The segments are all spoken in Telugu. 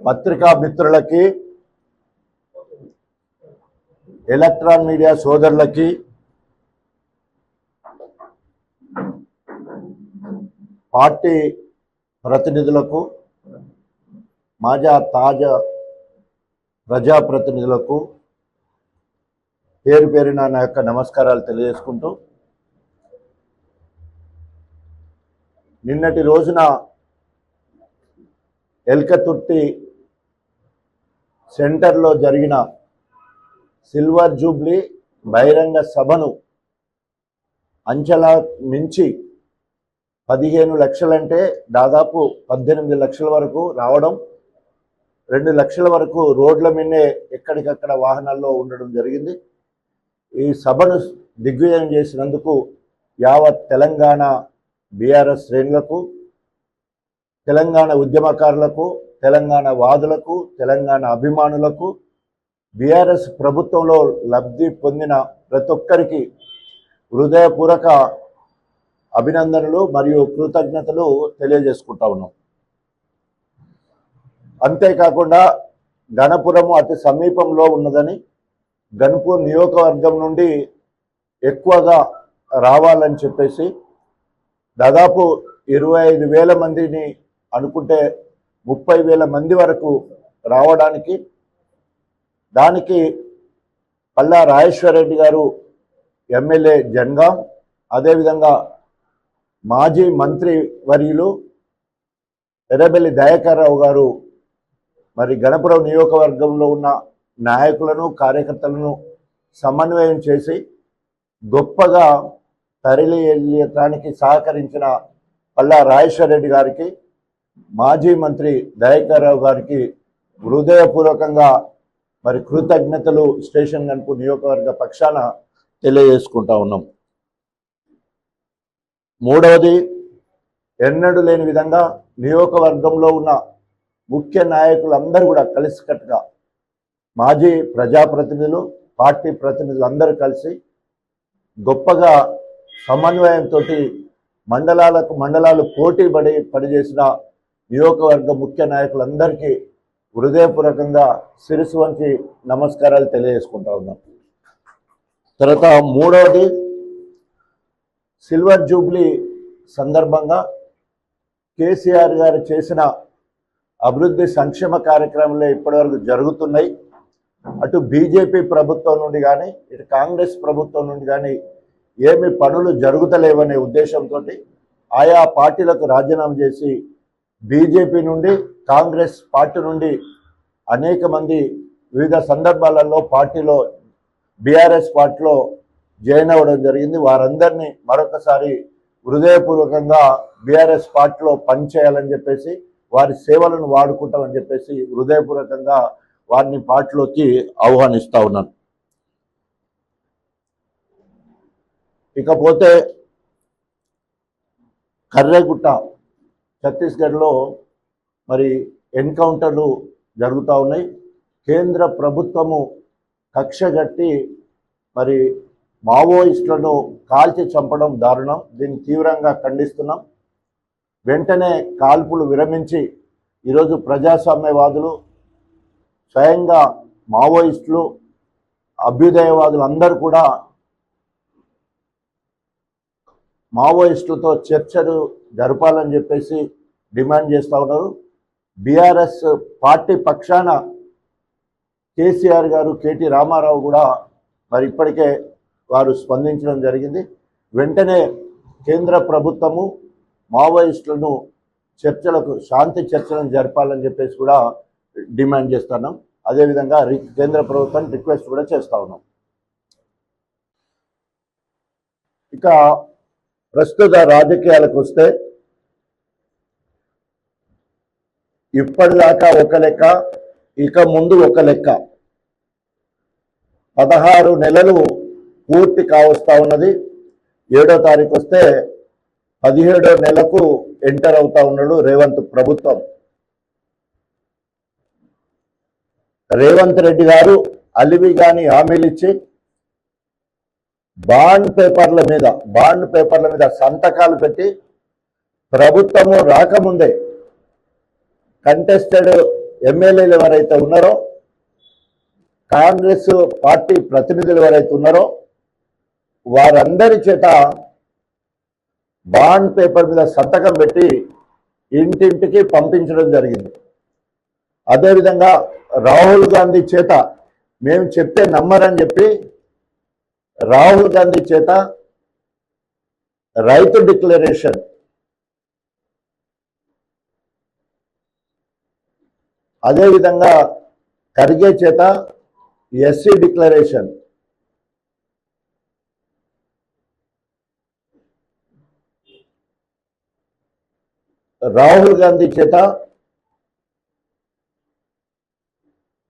పత్రికా మిత్రులకి ఎలక్ట్రాన్ మీడియా సోదరులకి పార్టీ ప్రతినిధులకు మాజా తాజా ప్రజాప్రతినిధులకు పేరు పేరున నా యొక్క నమస్కారాలు తెలియజేసుకుంటూ నిన్నటి రోజున ఎల్కతుర్తి సెంటర్లో జరిగిన సిల్వర్ జూబ్లీ బహిరంగ సభను అంచనా మించి పదిహేను లక్షలంటే దాదాపు పద్దెనిమిది లక్షల వరకు రావడం రెండు లక్షల వరకు రోడ్ల మీదే ఎక్కడికక్కడ వాహనాల్లో ఉండడం జరిగింది. ఈ సభను దిగ్విజయం చేసినందుకు యావత్ తెలంగాణ బీఆర్ఎస్ శ్రేణులకు తెలంగాణ ఉద్యమకారులకు తెలంగాణ వాదులకు తెలంగాణ అభిమానులకు బీఆర్ఎస్ ప్రభుత్వంలో లబ్ధి పొందిన ప్రతి ఒక్కరికి హృదయపూర్వక అభినందనలు మరియు కృతజ్ఞతలు తెలియజేసుకుంటా ఉన్నాం. అంతేకాకుండా గణపురము అతి సమీపంలో ఉన్నదని గణపూర్ నియోజకవర్గం నుండి ఎక్కువగా రావాలని చెప్పేసి దాదాపు ఇరవై ఐదు వేల మందిని అనుకుంటే ముప్పై వేల మంది వరకు రావడానికి దానికి పల్లా రాజేశ్వరరెడ్డి గారు ఎమ్మెల్యే జన్గాం అదేవిధంగా మాజీ మంత్రి వర్యులు ఎర్రబెల్లి దయాకర్రావు గారు మరి గణపురం నియోజకవర్గంలో ఉన్న నాయకులను కార్యకర్తలను సమన్వయం చేసి గొప్పగా తరలి వెళ్ళటానికి సహకరించిన పల్లా రాజేశ్వరరెడ్డి గారికి మాజీ మంత్రి దయాకర్రావు గారికి హృదయపూర్వకంగా మరి కృతజ్ఞతలు స్టేషన్ గణపు నియోజకవర్గ పక్షాన తెలియజేసుకుంటా ఉన్నాం. మూడవది ఎన్నడూ లేని విధంగా నియోజకవర్గంలో ఉన్న ముఖ్య నాయకులందరూ కూడా కలిసికట్టుగా మాజీ ప్రజాప్రతినిధులు పార్టీ ప్రతినిధులు అందరూ కలిసి గొప్పగా సమన్వయంతో మండలాలకు మండలాలు పోటీ పడి పనిచేసిన నియోజకవర్గ ముఖ్య నాయకులందరికీ హృదయపూర్వకంగా శిరస్సు వంచి నమస్కారాలు తెలియజేసుకుంటా ఉన్నాం. తర్వాత మూడవది సిల్వర్ జూబ్లీ సందర్భంగా కేసీఆర్ గారు చేసిన అభివృద్ధి సంక్షేమ కార్యక్రమంలో ఇప్పటివరకు జరుగుతున్నాయి. అటు బీజేపీ ప్రభుత్వం నుండి కానీ ఇటు కాంగ్రెస్ ప్రభుత్వం నుండి కానీ ఏమి పనులు జరుగుతలేవనే ఉద్దేశంతో ఆయా పార్టీలకు రాజీనామా చేసి బీజేపీ నుండి కాంగ్రెస్ పార్టీ నుండి అనేక మంది వివిధ సందర్భాలలో పార్టీలో బీఆర్ఎస్ పార్టీలో జాయిన్ అవ్వడం జరిగింది. వారందరినీ మరొకసారి హృదయపూర్వకంగా బీఆర్ఎస్ పార్టీలో పనిచేయాలని చెప్పేసి వారి సేవలను వాడుకుంటామని చెప్పేసి హృదయపూర్వకంగా వారిని పార్టీలోకి ఆహ్వానిస్తా ఉన్నాను. ఇకపోతే కర్రేగుట్ట ఛత్తీస్గఢ్లో మరి ఎన్కౌంటర్లు జరుగుతూ ఉన్నాయి. కేంద్ర ప్రభుత్వము కక్షగట్టి మరి మావోయిస్టులను కాల్చి చంపడం దారుణం. దీన్ని తీవ్రంగా ఖండిస్తున్నాం. వెంటనే కాల్పులు విరమించి ఈరోజు ప్రజాస్వామ్యవాదులు స్వయంగా మావోయిస్టులు అభ్యుదయవాదులు అందరూ కూడా మావోయిస్టులతో చర్చలు జరపాలని చెప్పేసి డిమాండ్ చేస్తూ ఉన్నారు. బీఆర్ఎస్ పార్టీ పక్షాన కేసీఆర్ గారు కేటీ రామారావు కూడా మరి ఇప్పటికే వారు స్పందించడం జరిగింది. వెంటనే కేంద్ర ప్రభుత్వము మావోయిస్టులను చర్చలకు శాంతి చర్చలను జరపాలని చెప్పేసి కూడా డిమాండ్ చేస్తున్నాం అదేవిధంగా రి- కేంద్ర ప్రభుత్వం రిక్వెస్ట్ కూడా చేస్తూ ఉన్నాం. ఇక ప్రస్తుత రాజకీయాలకు వస్తే ఇప్పటిదాకా ఒక లెక్క ఇక ముందు ఒక లెక్క. పదహారు నెలలు పూర్తి కావస్తా ఉన్నది. ఏడో తారీఖు వస్తే పదిహేడో నెలకు ఎంటర్ అవుతా ఉన్నాడు రేవంత్ ప్రభుత్వం. రేవంత్ రెడ్డి గారు అలివి గాని హామీలు ఇచ్చి బాండ్ పేపర్ల మీద బాండ్ పేపర్ల మీద సంతకాలు పెట్టి ప్రభుత్వము రాకముందే కంటెస్టెడ్ ఎమ్మెల్యేలు ఎవరైతే ఉన్నారో కాంగ్రెస్ పార్టీ ప్రతినిధులు ఎవరైతే ఉన్నారో వారందరి చేత బాండ్ పేపర్ మీద సంతకం పెట్టి ఇంటింటికి పంపించడం జరిగింది. అదేవిధంగా రాహుల్ గాంధీ చేత మేము చెప్తే నమ్మరని చెప్పి రాహుల్ గాంధీ చేత రైతు డిక్లరేషన్ అదేవిధంగా ఖర్గే చేత ఎస్సీ డిక్లరేషన్ రాహుల్ గాంధీ చేత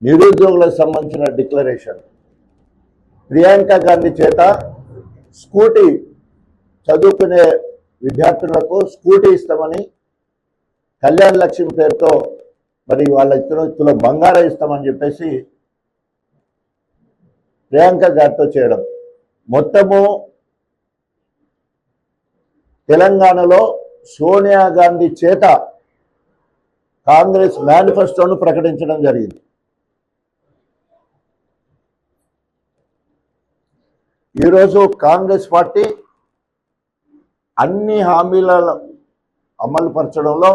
నిరుద్యోగులకు సంబంధించిన డిక్లరేషన్. ప్రియాంక గాంధీ చేత స్కూటీ చదువుకునే విద్యార్థులకు స్కూటీ ఇస్తామని కళ్యాణ్ లక్ష్మి పేరుతో మరి వాళ్ళ ఇతరులో బంగారం ఇస్తామని చెప్పేసి ప్రియాంక గారితో చేయడం. మొత్తము తెలంగాణలో సోనియా గాంధీ చేత కాంగ్రెస్ మేనిఫెస్టోను ప్రకటించడం జరిగింది. ఈరోజు కాంగ్రెస్ పార్టీ అన్ని హామీలను అమలు పరచడంలో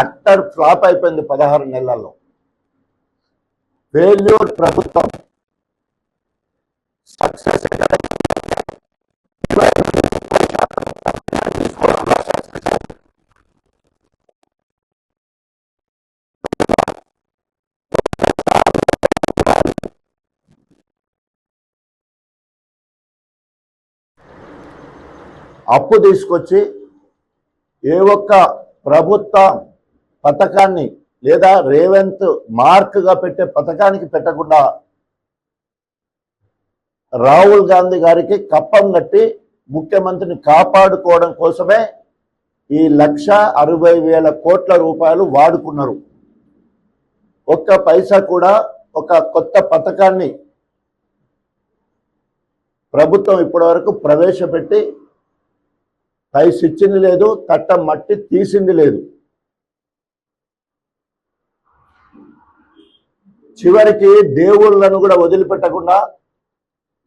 అట్టర్ ఫ్లాప్ అయిపోయింది పదహారు నెలల్లో. ఫెయిల్యూర్ ప్రభుత్వం సక్సెస్ అప్పు తీసుకొచ్చి ఏ ఒక్క ప్రభుత్వ పథకాన్ని లేదా రేవంత్ మార్క్గా పెట్టే పథకానికి పెట్టకుండా రాహుల్ గాంధీ గారికి కప్పం కట్టి ముఖ్యమంత్రిని కాపాడుకోవడం కోసమే ఈ లక్ష అరవై వేల కోట్ల రూపాయలు వాడుకున్నారు. ఒక్క పైసా కూడా ఒక కొత్త పథకాన్ని ప్రభుత్వం ఇప్పటివరకు ప్రవేశపెట్టి పైసి ఇచ్చింది లేదు తట్ట మట్టి తీసింది లేదు. చివరికి దేవుళ్ళను కూడా వదిలిపెట్టకుండా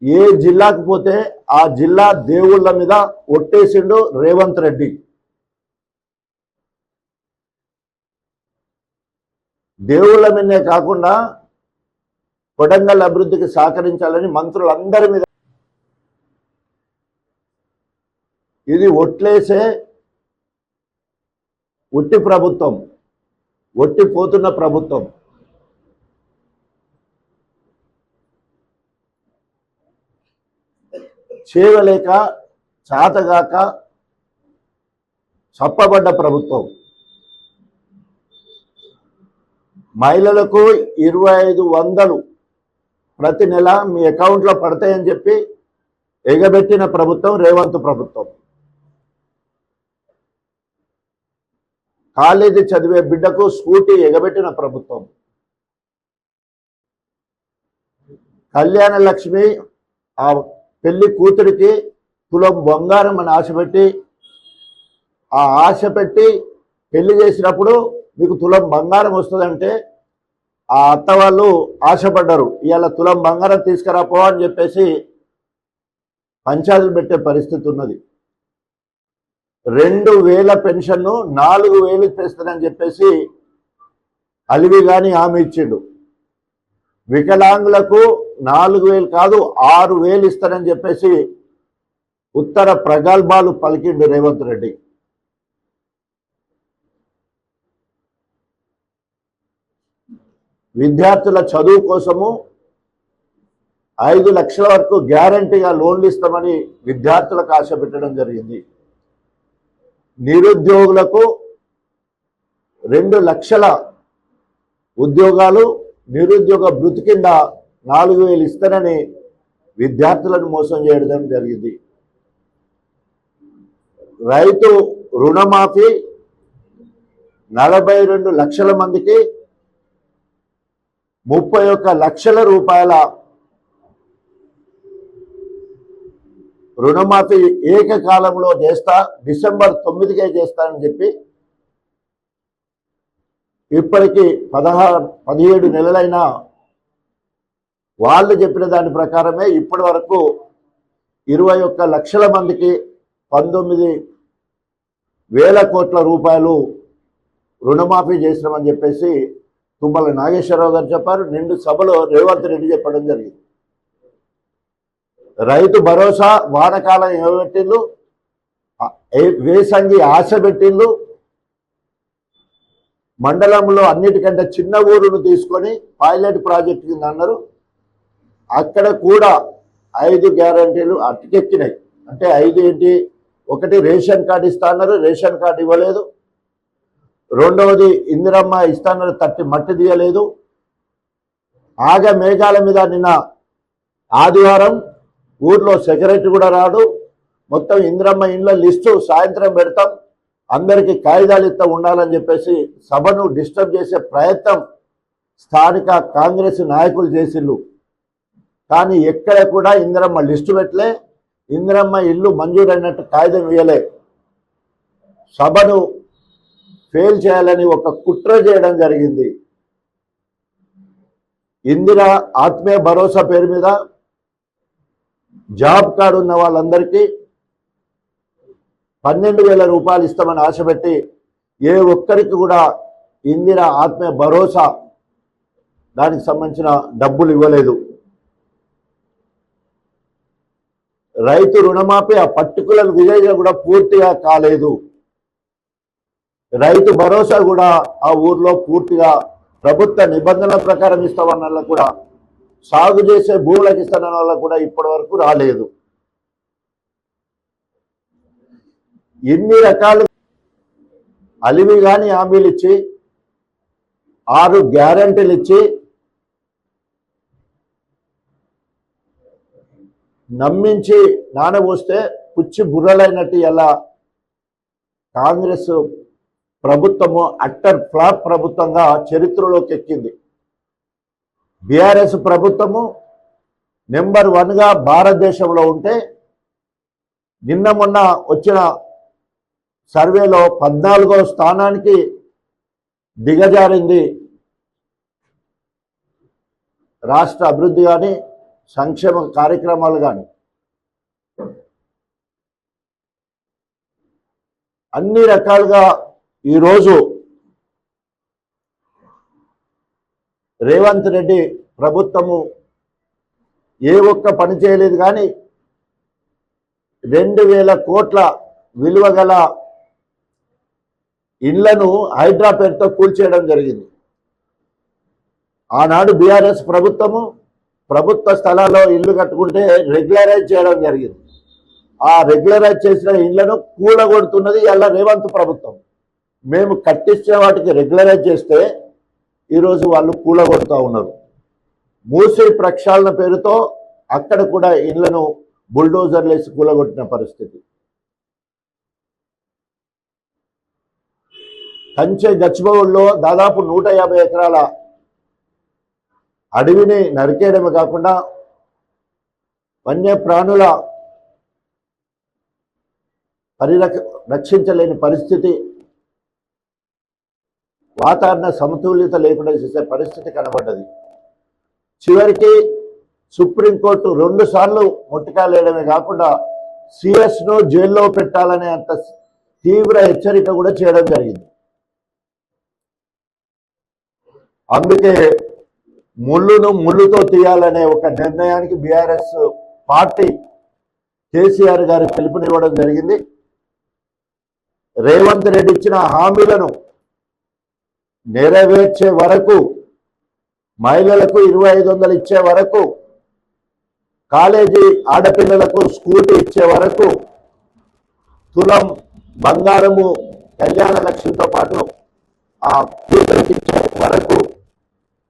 ఏ జిల్లాకు పోతే ఆ జిల్లా దేవుళ్ళ మీద ఒట్టేసిండు రేవంత్ రెడ్డి. దేవుళ్ళ మీదే కాకుండా కొడంగల్ అభివృద్ధికి సహకరించాలని మంత్రులందరి మీద ఇది ఒట్లేసే ఒట్టి ప్రభుత్వం ఒట్టిపోతున్న ప్రభుత్వం. చేయలేక చాతగాక చప్పబడ్డ ప్రభుత్వం. మహిళలకు ఇరవై ఐదు వందలు ప్రతి నెల మీ అకౌంట్లో పడతాయని చెప్పి ఎగబెట్టిన ప్రభుత్వం రేవంత్ ప్రభుత్వం. కాలేజీ చదివే బిడ్డకు స్కూటీ ఎగబెట్టిన ప్రభుత్వం. కళ్యాణ లక్ష్మి ఆ పెళ్ళి కూతురికి తులం బంగారం అని ఆశ పెట్టి ఆ ఆశ పెట్టి పెళ్ళి చేసినప్పుడు మీకు తులం బంగారం వస్తుందంటే ఆ అత్త వాళ్ళు ఆశపడ్డారు. ఇవాళ తులం బంగారం తీసుకురాపో అని చెప్పేసి పంచాయతీలు పెట్టే పరిస్థితి ఉన్నది. రెండు వేల పెన్షన్ను నాలుగు వేలు చేస్తానని చెప్పేసి అలివి గాని హామీ ఇచ్చిండు. వికలాంగులకు నాలుగు వేలు కాదు ఆరు వేలు ఇస్తానని చెప్పేసి ఉత్తర ప్రగల్భాలు పలికిండు రేవంత్ రెడ్డి. విద్యార్థుల చదువు కోసము ఐదు లక్షల వరకు గ్యారంటీగా లోన్లు ఇస్తామని విద్యార్థులకు ఆశ పెట్టడం జరిగింది. నిరుద్యోగులకు రెండు లక్షల ఉద్యోగాలు నిరుద్యోగ భృతి కింద నాలుగు వేలు ఇస్తానని విద్యార్థులను మోసం చేయడం జరిగింది. రైతు రుణమాఫీ నలభై రెండు లక్షల మందికి ముప్పై ఒక్క లక్షల రూపాయల రుణమాఫీ ఏకకాలంలో చేస్తా డిసెంబర్ తొమ్మిదికే చేస్తానని చెప్పి ఇప్పటికి పదహారు పదిహేడు నెలలైనా వాళ్ళు చెప్పిన దాని ప్రకారమే ఇప్పటి వరకు ఇరవై ఒక్క లక్షల మందికి పంతొమ్మిది వేల కోట్ల రూపాయలు రుణమాఫీ చేసినామని చెప్పేసి తుమ్మల నాగేశ్వరరావు గారు చెప్పారు. నిండు సభలో రేవంత్ రెడ్డి చెప్పడం జరిగింది. రైతు భరోసా వానకాలం ఏమెట్టిండ్లు వేసంగి ఆశ పెట్టిండు మండలంలో అన్నిటికంటే చిన్న ఊరును తీసుకొని పైలట్ ప్రాజెక్ట్ కింద అన్నారు. అక్కడ కూడా ఐదు గ్యారంటీలు అటుకెక్కినాయి. అంటే ఐదు ఏంటి? ఒకటి రేషన్ కార్డు ఇస్తా అన్నారు. రేషన్ కార్డు ఇవ్వలేదు. రెండవది ఇందిరమ్మ ఇస్తాన్నారు తట్టి మట్టి తీయలేదు. ఆగ మేఘాల మీద నిన్న ఆదివారం ఊర్లో సెక్రటరీ కూడా రాడు. మొత్తం ఇంద్రమ్మ ఇండ్ల లిస్టు సాయంత్రం పెడతాం. అందరికీ కాగితాలు ఇస్తా ఉండాలని చెప్పేసి సభను డిస్టర్బ్ చేసే ప్రయత్నం స్థానిక కాంగ్రెస్ నాయకులు చేసిళ్ళు. కానీ ఎక్కడ కూడా ఇందిరమ్మ లిస్టు పెట్టలే. ఇందిరమ్మ ఇల్లు మంజూరైనట్టు కాగితం ఇవ్వలే సభను ఫెయిల్ చేయాలని ఒక కుట్ర చేయడం జరిగింది. ఇందిరా ఆత్మీయ భరోసా పేరు మీద జాబ్ కార్డు ఉన్న వాళ్ళందరికీ పన్నెండు వేల రూపాయలు ఇస్తామని ఆశపెట్టి ఏ ఒక్కరికి కూడా ఇందిరా ఆత్మీయ భరోసా దానికి సంబంధించిన డబ్బులు ఇవ్వలేదు. రైతు రుణమాఫీ ఆ పర్టికులర్ విలేజ్ కూడా పూర్తిగా కాలేదు. రైతు భరోసా కూడా ఆ ఊర్లో పూర్తిగా ప్రభుత్వ నిబంధనల ప్రకారం ఇస్తామన్న కూడా సాగు చేసే భూములకు ఇస్తానన్న వాళ్ళకు కూడా ఇప్పటి వరకు రాలేదు. ఎన్ని రకాలు అలివి కానీ హామీలు ఇచ్చి ఆరు గ్యారంటీలు ఇచ్చి నమ్మించి నానబోస్తే పుచ్చి బుర్రలైనట్టు ఎలా కాంగ్రెస్ ప్రభుత్వము అట్టర్ ఫ్లాప్ ప్రభుత్వంగా చరిత్రలోకి ఎక్కింది. బీఆర్ఎస్ ప్రభుత్వము నెంబర్ వన్గా భారతదేశంలో ఉంటే నిన్న మొన్న వచ్చిన సర్వేలో పద్నాలుగో స్థానానికి దిగజారింది రాష్ట్ర అభివృద్ధి కానీ సంక్షేమ కార్యక్రమాలు కానీ అన్ని రకాలుగా ఈరోజు రేవంత్ రెడ్డి ప్రభుత్వము ఏ ఒక్క పని చేయలేదు కానీ రెండు వేల కోట్ల విలువ గల ఇళ్ళను హైడ్రా పేరుతో కూల్చేయడం జరిగింది. ఆనాడు బీఆర్ఎస్ ప్రభుత్వము ప్రభుత్వ స్థలాల్లో ఇల్లు కట్టుకుంటే రెగ్యులరైజ్ చేయడం జరిగింది. ఆ రెగ్యులరైజ్ చేసిన ఇళ్ళను కూడగొడుతున్నది ఇలా రేవంత్ ప్రభుత్వం. మేము కట్టించిన వాటికి రెగ్యులరైజ్ చేస్తే ఈరోజు వాళ్ళు కూలగొడుతూ ఉన్నారు. మూసే ప్రక్షాళన పేరుతో అక్కడ కూడా ఇళ్ళను బుల్డోజర్లు వేసి కూలగొట్టిన పరిస్థితి. కంచె గచ్చిబౌల్లో దాదాపు నూట యాభై ఎకరాల అడవిని నరికేయడమే కాకుండా వన్యప్రాణుల పరిరక్ష రక్షించలేని పరిస్థితి వాతావరణ సమతుల్యత లేకుండా చేసే పరిస్థితి కనబడ్డది. చివరికి సుప్రీంకోర్టు రెండు సార్లు ముట్టకాలేయడమే కాకుండా సిఎస్ను జైల్లో పెట్టాలనే అంత తీవ్ర హెచ్చరిక కూడా చేయడం జరిగింది. అందుకే ముళ్ళును ముళ్ళుతో తీయాలనే ఒక నిర్ణయానికి బీఆర్ఎస్ పార్టీ కేసీఆర్ గారు పిలుపునివ్వడం జరిగింది. రేవంత్ రెడ్డి ఇచ్చిన హామీలను నెరవేర్చే వరకు మహిళలకు ఇరవై ఐదు వందలు ఇచ్చే వరకు కాలేజీ ఆడపిల్లలకు స్కూటీ ఇచ్చే వరకు తులం బంగారము కళ్యాణ లక్ష్మితో పాటు ఆ కూతురికి ఇచ్చే వరకు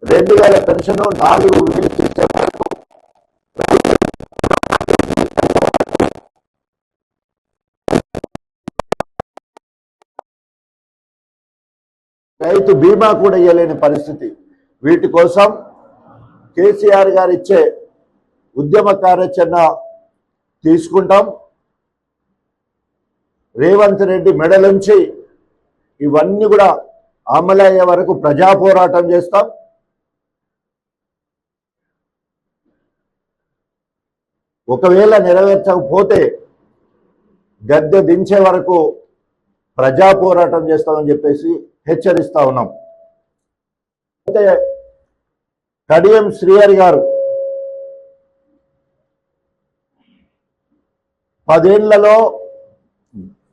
రెండు వేల పెన్షన్ నాలుగు వేలు ఇచ్చే రైతు బీమా కూడా ఇవ్వలేని పరిస్థితి. వీటి కోసం కేసీఆర్ గారు ఇచ్చే ఉద్యమ కార్యాచరణ తీసుకుంటాం. రేవంత్ రెడ్డి మెడలుంచి ఇవన్నీ కూడా అమలయ్యే వరకు ప్రజా పోరాటం చేస్తాం. ఒకవేళ నెరవేర్చకపోతే గద్దె దించే వరకు ప్రజా పోరాటం చేస్తామని చెప్పేసి హెచ్చరిస్తా ఉన్నాం. అయితే కడియం శ్రీహరి గారు పదేళ్ళలో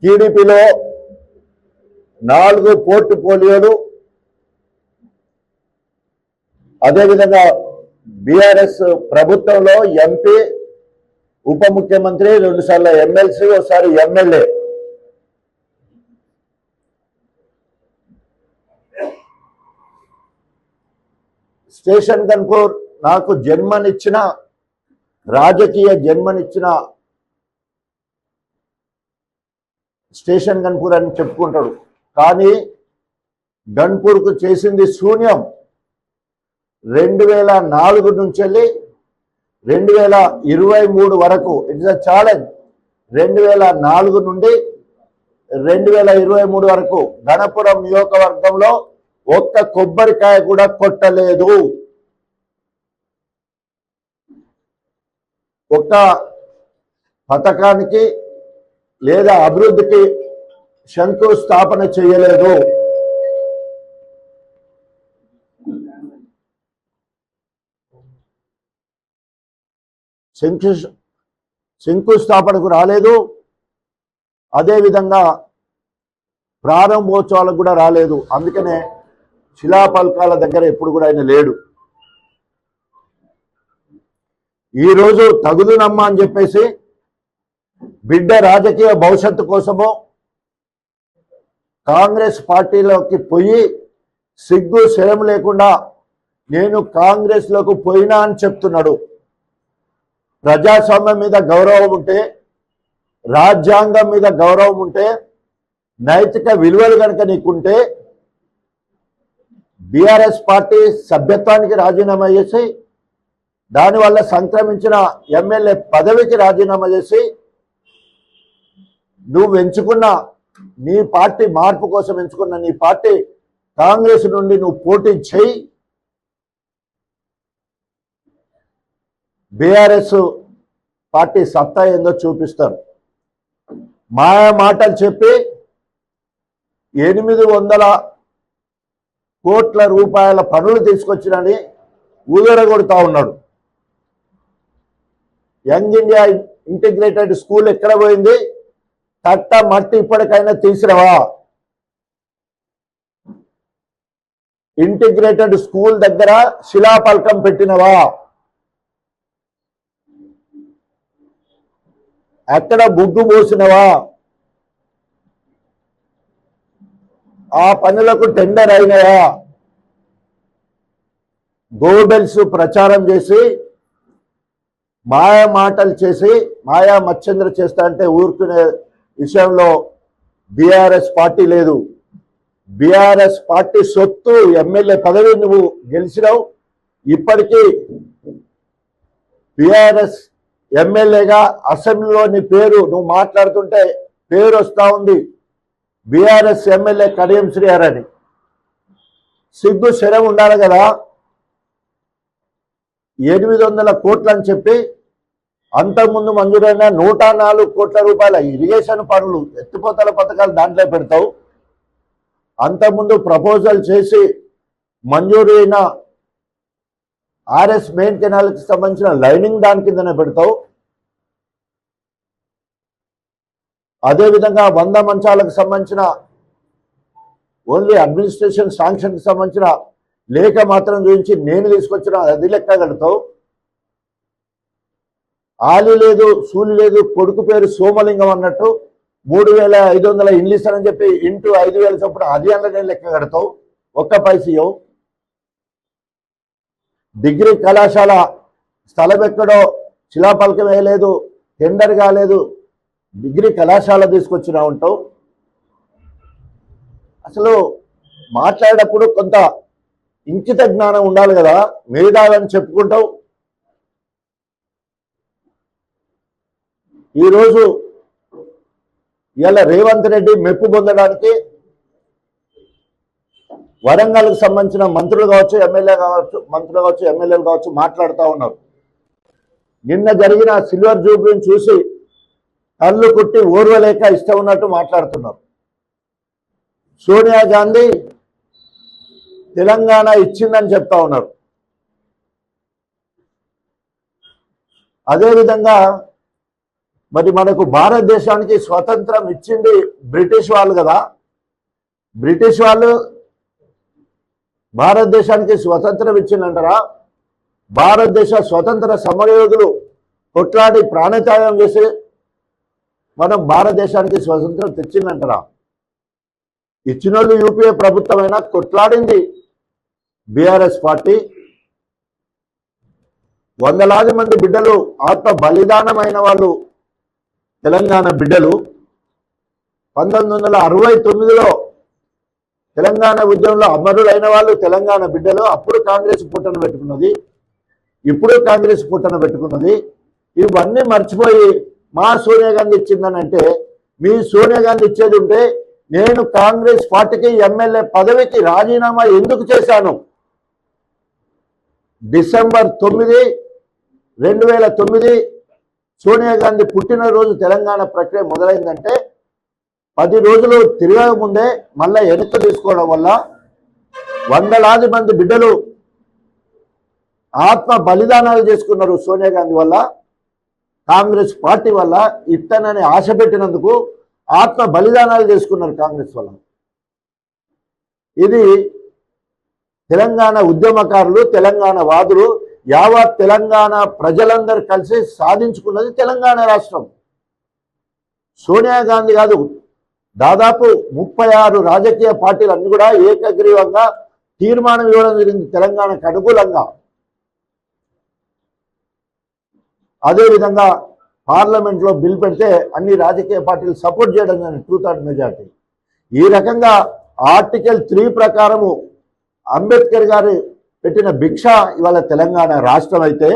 టీడీపీలో నాలుగు పోర్టు పోలియోలు అదేవిధంగా బీఆర్ఎస్ ప్రభుత్వంలో ఎంపీ ఉప ముఖ్యమంత్రి రెండుసార్లు ఎమ్మెల్సీ ఒకసారి ఎమ్మెల్యే. స్టేషన్ కన్పూర్ నాకు జన్మనిచ్చిన రాజకీయ జన్మనిచ్చిన స్టేషన్ గన్పూర్ అని చెప్పుకుంటాడు. కానీ గన్పూర్కు చేసింది శూన్యం. రెండు వేల నాలుగు నుంచి వెళ్ళి రెండు వేల ఇరవై మూడు వరకు ఇట్స్ అ ఛాలెంజ్ రెండు వేల నాలుగు నుండి రెండు వేల ఇరవై మూడు వరకు గణపురం నియోజకవర్గంలో ఒక్క కొబ్బరికాయ కూడా కొట్టలేదు. ఒక్క పథకానికి లేదా అభివృద్ధికి శంకుస్థాపన చేయలేదు. శంకు శంకుస్థాపనకు రాలేదు. అదేవిధంగా ప్రారంభోత్సవాలకు కూడా రాలేదు. అందుకనే శిలాపల్కాల దగ్గర ఎప్పుడు కూడా ఆయన లేడు. ఈరోజు తగుదునమ్మా అని చెప్పేసి బిడ్డ రాజకీయ భవిష్యత్తు కోసము కాంగ్రెస్ పార్టీలోకి పోయి సిగ్గు శరం లేకుండా నేను కాంగ్రెస్లోకి పోయినా అని చెప్తున్నాడు. ప్రజాస్వామ్యం మీద గౌరవం ఉంటే రాజ్యాంగం మీద గౌరవం ఉంటే నైతిక విలువలు కనుక నీకుంటే బీఆర్ఎస్ పార్టీ సభ్యత్వానికి రాజీనామా చేసి దానివల్ల సంక్రమించిన ఎమ్మెల్యే పదవికి రాజీనామా చేసి నువ్వు ఎంచుకున్న నీ పార్టీ మార్పు కోసం ఎంచుకున్న నీ పార్టీ కాంగ్రెస్ నుండి నువ్వు పోటీ చేయి. బీఆర్ఎస్ పార్టీ సత్తా ఏందో చూపిస్తారు. మాయా మాటలు చెప్పి ఎనిమిది వందల కోట్ల రూపాయల పనులు తీసుకొచ్చినని ఊదరగొడుతూ ఉన్నాడు. యంగ్ ఇండియా ఇంటిగ్రేటెడ్ స్కూల్ ఎక్కడ పోయింది? తట్ట మట్టి ఇప్పటికైనా తీసిరవా? ఇంటిగ్రేటెడ్ స్కూల్ దగ్గర శిలాపల్కం పెట్టినవా? అక్కడ బుగ్గు పోసినవా? ఆ పనులకు టెండర్ అయినాయా? గోబెల్స్ ప్రచారం చేసి మాయా మాటలు చేసి మాయా మచ్చంద్ర చేస్తా అంటే ఊరుకునే విషయంలో బీఆర్ఎస్ పార్టీ లేదు. బీఆర్ఎస్ పార్టీ సొత్తు ఎమ్మెల్యే పదవి నువ్వు గెలిచినావు. ఇప్పటికీ బీఆర్ఎస్ ఎమ్మెల్యేగా అసెంబ్లీలో నీ పేరు నువ్వు మాట్లాడుతుంటే పేరు వస్తూ ఉంది. బీఆర్ఎస్ ఎమ్మెల్యే కడియం శ్రీహరని సిగ్గు శరం ఉండాలి కదా. ఎనిమిది వందల కోట్లు అని చెప్పి అంతకుముందు మంజూరైన నూట నాలుగు కోట్ల రూపాయల ఇరిగేషన్ పనులు ఎత్తిపోతల పథకాలు దాంట్లో పెడతావు. అంతకుముందు ప్రపోజల్ చేసి మంజూరు అయిన ఆర్ఎస్ మెయిన్ కెనాల్కి సంబంధించిన లైనింగ్ దాని కిందనే పెడతావు. అదేవిధంగా వంద మంచాలకు సంబంధించిన ఓన్లీ అడ్మినిస్ట్రేషన్ శాంక్షన్కి సంబంధించిన లేఖ మాత్రం గురించి నేను తీసుకొచ్చిన అది లెక్క కడతావు ఆలి లేదు సూలి లేదు కొడుకు పేరు సోమలింగం అన్నట్టు మూడు వేల ఐదు వందల ఇండ్లు ఇస్తానని చెప్పి ఇంటూ ఐదు వేల చొప్పున అది అన్న లెక్క కడతావు ఒక్క పైసీయో. డిగ్రీ కళాశాల స్థలం ఎక్కడో శిలాపలకం వేయలేదు టెండర్ కాలేదు డిగ్రీ కళాశాల తీసుకొచ్చినా ఉంటావు. అసలు మాట్లాడేటప్పుడు కొంత ఇంకిత జ్ఞానం ఉండాలి కదా మేధావని చెప్పుకుంటావు. ఈరోజు ఇలా రేవంత్ రెడ్డి మెప్పు పొందడానికి వరంగల్కి సంబంధించిన మంత్రులు కావచ్చు ఎమ్మెల్యే కావచ్చు మంత్రులు కావచ్చు ఎమ్మెల్యేలు కావచ్చు మాట్లాడుతూ ఉన్నారు. నిన్న జరిగిన సిల్వర్ జూబ్లీని చూసి కళ్ళు కుట్టి ఓర్వలేక ఇష్టం ఉన్నట్టు మాట్లాడుతున్నారు. సోనియా గాంధీ తెలంగాణ ఇచ్చిందని చెప్తా ఉన్నారు. అదేవిధంగా మరి మనకు భారతదేశానికి స్వతంత్రం ఇచ్చింది బ్రిటిష్ వాళ్ళు కదా. బ్రిటిష్ వాళ్ళు భారతదేశానికి స్వతంత్రం ఇచ్చిందంటారా? భారతదేశ స్వతంత్ర సమరయోధులు కొట్లాడి ప్రాణత్యాగం చేసి మనం భారతదేశానికి స్వతంత్రం తెచ్చిందంటారా? ఇచ్చిన వాళ్ళు యూపీఏ ప్రభుత్వమైనా కొట్లాడింది. BRS party. వందలాది మంది బిడ్డలు ఆత్మ బలిదానమైన వాళ్ళు తెలంగాణ బిడ్డలు. పంతొమ్మిది వందల అరవై తొమ్మిదిలో తెలంగాణ ఉద్యమంలో అమరులైన వాళ్ళు తెలంగాణ బిడ్డలు. అప్పుడు కాంగ్రెస్ పుట్టన పెట్టుకున్నది. ఇప్పుడు కాంగ్రెస్ పుట్టన పెట్టుకున్నది. ఇవన్నీ మర్చిపోయి మా సోనియా గాంధీ ఇచ్చిందని అంటే మీ సోనియా గాంధీ ఇచ్చేది ఉంటే నేను కాంగ్రెస్ పార్టీకి ఎమ్మెల్యే పదవికి రాజీనామా ఎందుకు చేశాను? డిసెంబర్ తొమ్మిది రెండు వేల తొమ్మిది సోనియా గాంధీ పుట్టినరోజు తెలంగాణ ప్రక్రియ మొదలైందంటే పది రోజులు తిరగకముందే ముందే మళ్ళీ వెనక్కి తీసుకోవడం వల్ల వందలాది మంది బిడ్డలు ఆత్మ బలిదానాలు చేసుకున్నారు సోనియా గాంధీ వల్ల. కాంగ్రెస్ పార్టీ వల్ల ఇత్తనని ఆశ పెట్టినందుకు ఆత్మ బలిదానాలు చేసుకున్నారు కాంగ్రెస్ వల్ల ఇది తెలంగాణ ఉద్యమకారులు తెలంగాణ వాదులు యావత్ తెలంగాణ ప్రజలందరూ కలిసి సాధించుకున్నది తెలంగాణ రాష్ట్రం. సోనియా గాంధీ కాదు దాదాపు ముప్పై ఆరు రాజకీయ పార్టీలు అన్ని కూడా ఏకగ్రీవంగా తీర్మానం ఇవ్వడం జరిగింది తెలంగాణకు అనుకూలంగా. అదేవిధంగా పార్లమెంట్లో బిల్ పెడితే అన్ని రాజకీయ పార్టీలు సపోర్ట్ చేయడం కానీ టూ థర్డ్ మెజార్టీ. ఈ రకంగా ఆర్టికల్ త్రీ ప్రకారము అంబేద్కర్ గారు పెట్టిన భిక్ష ఇవాళ తెలంగాణ రాష్ట్రం అయితే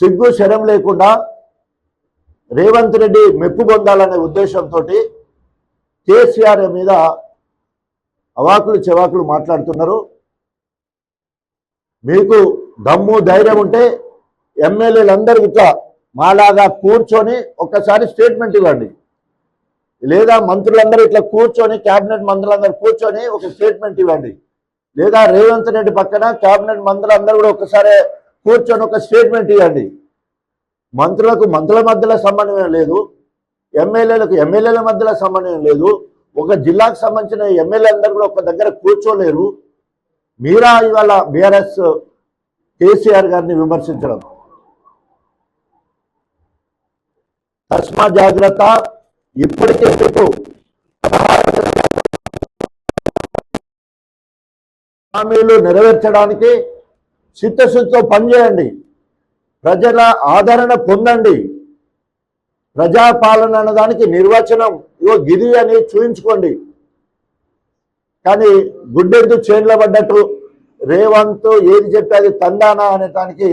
సిగ్గు శరం లేకుండా రేవంత్ రెడ్డి మెప్పు పొందాలనే ఉద్దేశంతో కేసీఆర్ మీద అవాకులు చెవాకులు మాట్లాడుతున్నారు. మీకు దమ్ము ధైర్యం ఉంటే ఎమ్మెల్యేలందరూ ఇట్లా మాలాగా కూర్చొని ఒక్కసారి స్టేట్మెంట్ ఇవ్వండి. లేదా మంత్రులందరూ ఇట్లా కూర్చొని క్యాబినెట్ మంత్రులందరూ కూర్చొని ఒక స్టేట్మెంట్ ఇవ్వండి. లేదా రేవంత్ రెడ్డి పక్కన క్యాబినెట్ మంత్రులందరూ కూడా ఒకసారి కూర్చొని ఒక స్టేట్మెంట్ ఇవ్వండి. మంత్రులకు మంత్రుల మధ్యలో సంబంధం లేదు. ఎమ్మెల్యేలకు ఎమ్మెల్యేల మధ్యలో సంబంధం లేదు. ఒక జిల్లాకు సంబంధించిన ఎమ్మెల్యే అందరూ కూడా ఒక దగ్గర కూర్చోలేరు. మీరా ఇవాళ బీఆర్ఎస్ కేసీఆర్ గారిని విమర్శించడం. తస్మా జాగ్రత్త. ఇప్పటికే మీకు హామీలు నెరవేర్చడానికి చిత్తశుద్ధితో పనిచేయండి. ప్రజల ఆదరణ పొందండి. ప్రజాపాలన అన్నదానికి నిర్వచనం ఇగో గిరి అని చూయించుకోండి. కానీ గుడ్డెద్దు చేన్ల పడ్డట్టు రేవంత్ ఏది చెప్పేది తందానా అనేటానికి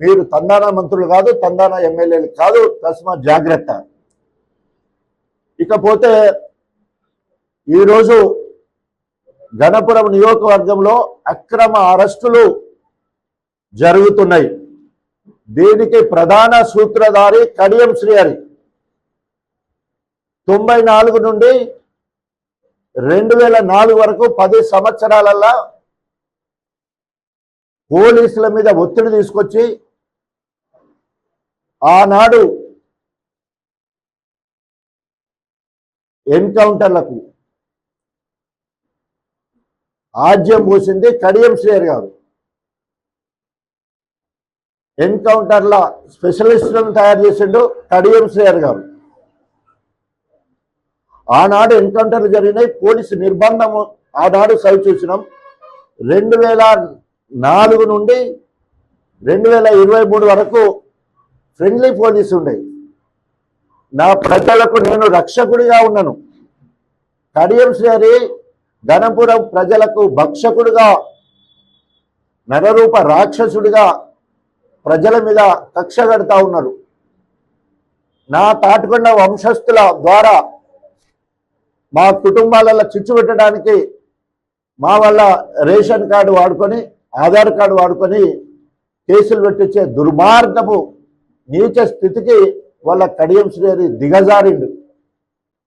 మీరు తందానా మంత్రులు కాదు తందానా ఎమ్మెల్యేలు కాదు తస్మా జాగ్రత్త. ఇకపోతే ఈరోజు గణపురం నియోజకవర్గంలో అక్రమ అరెస్టులు జరుగుతున్నాయి. దీనికి ప్రధాన సూత్రధారి కడియం శ్రీహరి. తొంభై నాలుగు నుండి రెండు వేల నాలుగు వరకు పది సంవత్సరాలల్లా పోలీసుల మీద ఒత్తిడి తీసుకొచ్చి ఆనాడు ఎన్కౌంటర్లకు ఆజ్యం పోసింది కడియం శ్రేయర్ గారు. ఎన్కౌంటర్ల స్పెషలిస్టులను తయారు చేసిండు కడియం శ్రేయర్ గారు. ఆనాడు ఎన్కౌంటర్లు జరిగినాయి పోలీసు నిర్బంధము ఆనాడు సవి చూసినాం. రెండు వేల నాలుగు నుండి రెండు వేల ఇరవై మూడు వరకు ఫ్రెండ్లీ పోలీసు ఉండే. నా ప్రజలకు నేను రక్షకుడిగా ఉన్నాను. కడియం శ్రీ ధనపురం ప్రజలకు భక్షకుడిగా నరరూప రాక్షసుడిగా ప్రజల మీద కక్ష కడతా ఉన్నారు. నా తాటికొండ వంశస్థుల ద్వారా మా కుటుంబాలలో చిచ్చు పెట్టడానికి మా వల్ల రేషన్ కార్డు వాడుకొని ఆధార్ కార్డు వాడుకొని కేసులు పెట్టించే దుర్మార్గపు నీచ స్థితికి వాళ్ళ కడియం శ్రేణి దిగజారిండు.